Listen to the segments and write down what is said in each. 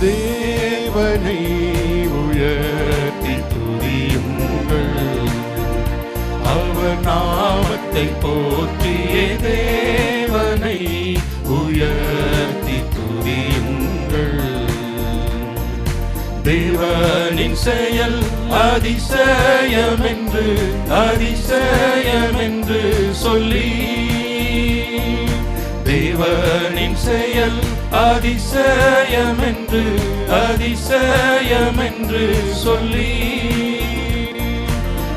தேவனை உயர்த்தி துதியுங்கள். அவர் நாமத்தை போற்றிய தேவனை உயர்த்தி துதியுங்கள். தேவனின் செயல் அதிசயமென்று அதிசயமென்று சொல்லி தேவனின் செயல் அதிசயம் என்று அதிசயம் என்று சொல்லி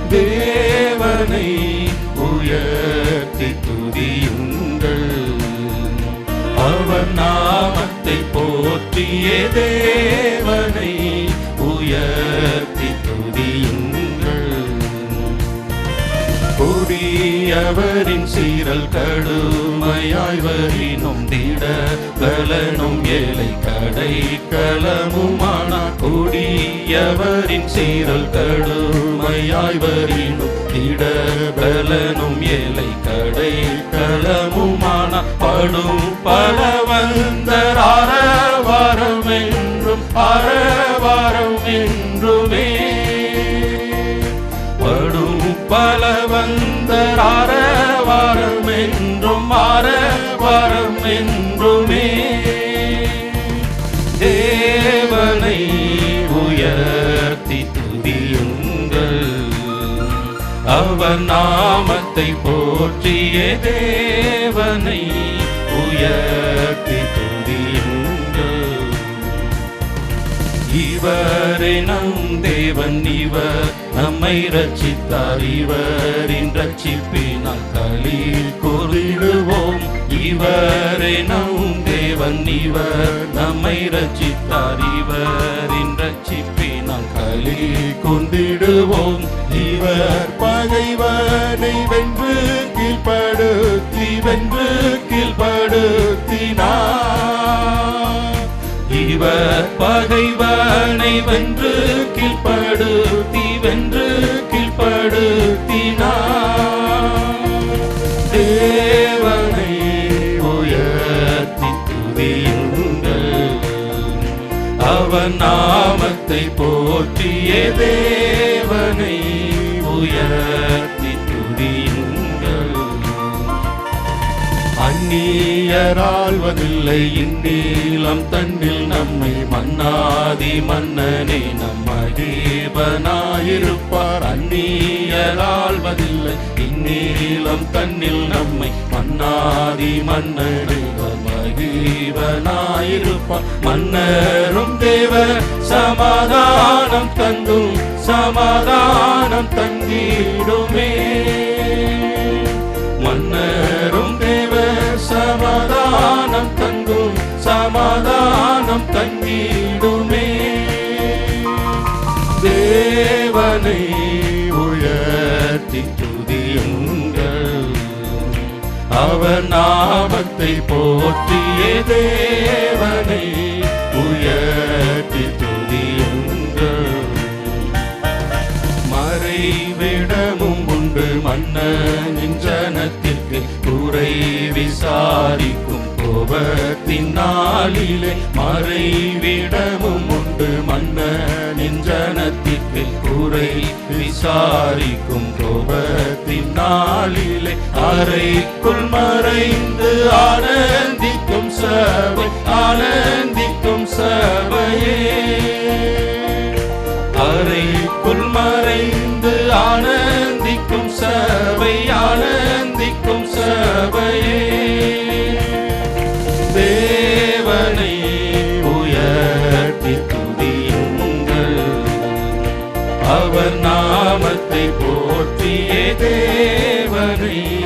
தேவனை உயர்த்தி துதியுங்கள். அவர் நாமத்தை போற்றியதே கொடியவரின் சீரல் கடுமையாய் வரினும் திட பலனும் ஏழை கடை களமுமான கொடியவரின் சீரல் கடுமையாய் வரினும் திட பலனும் ஏழை கடை களமுமான படும் பல அறவாரம் என்றும் பலவந்தர் அறவாரம் என்றும் அறவாரம் என்றுமே தேவனை உயர்த்தி துதியுங்கள். அவர் நாமத்தை போற்றிய தேவனை உயர்த்தி துதியுங்கள். இவரே நம் தேவன் இவர் நம்மை ரட்சித்தார் இவரின் ரட்சிப்பினால் களீல் கூறிடுவோம் இவரே நம் தேவன் இவர் நம்மை ரட்சித்தார் இவரின் ரட்சிப்பினால் களீல் கொண்டிடுவோம். இவர் பகைவனை வென்று கீழ்படுத்தி வென்று கீழ்படுத்தினார் இவர் பகைவனை வென்று கீழ்ப்படுத்தி வென்று கீழ்ப்படுத்தினார். தேவனை உயர்த்தி துதியுங்கள். அவன் நாமத்தை போற்றிய தேவனை உயர்த்தி அந்நியராழ்வதில்லை இந்நீளம் தன்னில் நம்மை மன்னாதி மன்னனே நம்மகீபனாயிருப்பார் அந்நியராழ்வதில்லை. இந்நீளம் தன்னில் நம்மை மன்னாதி மன்னனே மகீபனாயிருப்பார் மன்னரும் தேவ சமாதானம் தந்தும் சமாதானம் தங்கிடுமே. சமாதானம் தங்கிடுமே தேவனை உயர்த்தி துதியுங்கள். அவர் நாமத்தை போற்றிய தேவனை உயர்த்தி துதியுங்கள். மறைவிடமும் உண்டு மன்னனின் ஜனத்திற்கு குறை விசாரிக்கும். பாவத்தின் நாளிலே மறைவிடமும் உண்டு. மன்னனின் ஜனத்திற்கு குறை விசாரிக்கும் கோபத்தின் நாளிலே அறைக்குள் மறைந்து ஆனந்திக்கும் சபை ஆனந்திக்கும் சபையே. அறைக்குள் மறைந்து ஆனந்த தேவனை உயர்த்தி துதியுங்கள். அவர் நாமத்தை போற்றிய தேவனை.